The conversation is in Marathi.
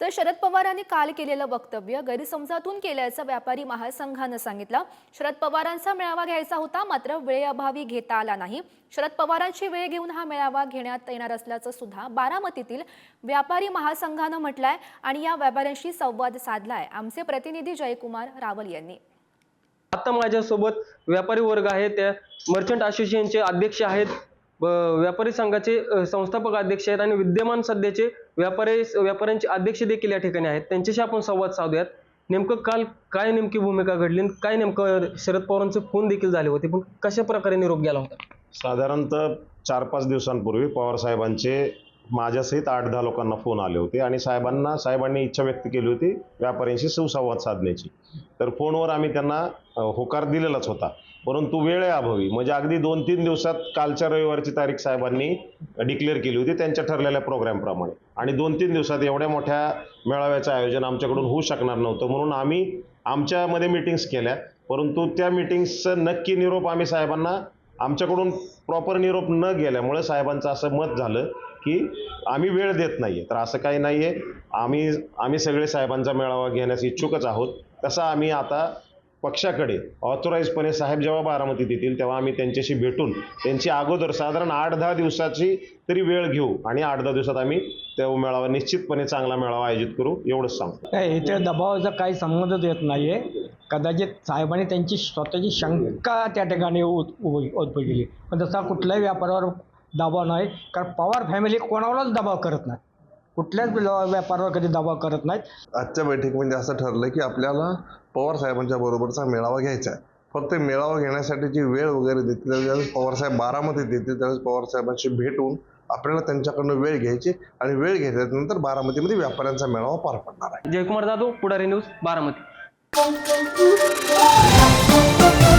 तर शरद पवारांनी काल केलेलं वक्तव्य गैरसमजातून केल्याचं व्यापारी महासंघानं सांगितलं. शरद पवारांचा मेळावा घ्यायचा होता मात्र वेळेअभावी घेता आला नाही. शरद पवारांची वेळ घेऊन हा मेळावा घेण्यात येणार असल्याचं सुद्धा बारामतीतील व्यापारी महासंघानं म्हटलंय आणि या व्यापाऱ्यांशी संवाद साधलाय. आमचे प्रतिनिधी जयकुमार रावल यांनी. आता माझ्यासोबत व्यापारी वर्ग आहे त्या मर्चंट असोसिएशनचे अध्यक्ष आहेत. व्यापारी संघाचे संस्थापक अध्यक्ष आहेत आणि विद्यमान सध्याचे व्यापारी व्यापाऱ्यांचे अध्यक्ष देखील या ठिकाणी आहेत. त्यांच्याशी आपण संवाद साधूयात. नेमकं काल काय नेमकी भूमिका घडली आणि काय नेमकं शरद पवारांचे फोन देखील झाले होते? पण कशा प्रकारे निरोप गेला होता? साधारणतः चार पाच दिवसांपूर्वी पवार साहेबांचे माझ्यासहित आठ दहा लोकांना फोन आले होते आणि साहेबांना साहेबांनी इच्छा व्यक्त केली होती व्यापाऱ्यांशी सुसंवाद साधण्याची. तर फोनवर आम्ही त्यांना होकार दिलेलाच होता. परंतु वेळेअभावी म्हणजे अगदी दोन तीन दिवसात कालच्या रविवारची तारीख साहेबांनी डिक्लेअर केली होती त्यांच्या ठरलेल्या प्रोग्रामप्रमाणे आणि दोन तीन दिवसात एवढ्या मोठ्या मेळाव्याचं आयोजन आमच्याकडून होऊ शकणार नव्हतं. म्हणून आम्ही आमच्यामध्ये मीटिंग्स केल्या. परंतु त्या मिटिंग्सचं नक्की निरोप आम्ही साहेबांना आमच्याकडून प्रॉपर निरोप न गेल्यामुळे साहेबांचं असं मत झालं की आम्ही वेळ देत नाही आहे तर असं काही नाही आहे आम्ही आम्ही सगळे साहेबांचा मेळावा घेण्यास इच्छुकच आहोत. तसा आम्ही आता पक्षाकडे ऑथोराईजपणे साहेब जेव्हा बारामतीत येतील तेव्हा आम्ही त्यांच्याशी भेटून त्यांची अगोदर साधारण आठ दहा दिवसाची तरी वेळ घेऊ आणि आठ दहा दिवसात आम्ही त्या मेळावा निश्चितपणे चांगला मेळावा आयोजित करू एवढंच सांगतो. नाही दबावाचा काही संबंधच येत नाही आहे कदाचित साहेबांनी त्यांची स्वतःची शंका त्या ठिकाणी उद- उभ- उत्पन्न केली पण तसा कुठल्याही व्यापारावर दबाव नाही कारण पवार फॅमिली कोणावरच दबाव करत नाही कुठल्याच व्यापारावर कधी दबाव करत नाहीत. आजच्या बैठकीमध्ये असं ठरलं की आपल्याला पवार साहेबांच्या बरोबरचा मेळावा घ्यायचा आहे. फक्त मेळावा घेण्यासाठीची वेळ वगैरे देतील ज्यावेळेस पवार साहेब बारामतीत येतील त्यावेळेस पवार साहेबांशी भेटून आपल्याला त्यांच्याकडनं वेळ घ्यायची आणि वेळ घेतल्यानंतर बारामतीमध्ये व्यापाऱ्यांचा मेळावा पार पडणार आहे. Jaykumar Jadhav Pudhari news Baramati. go go go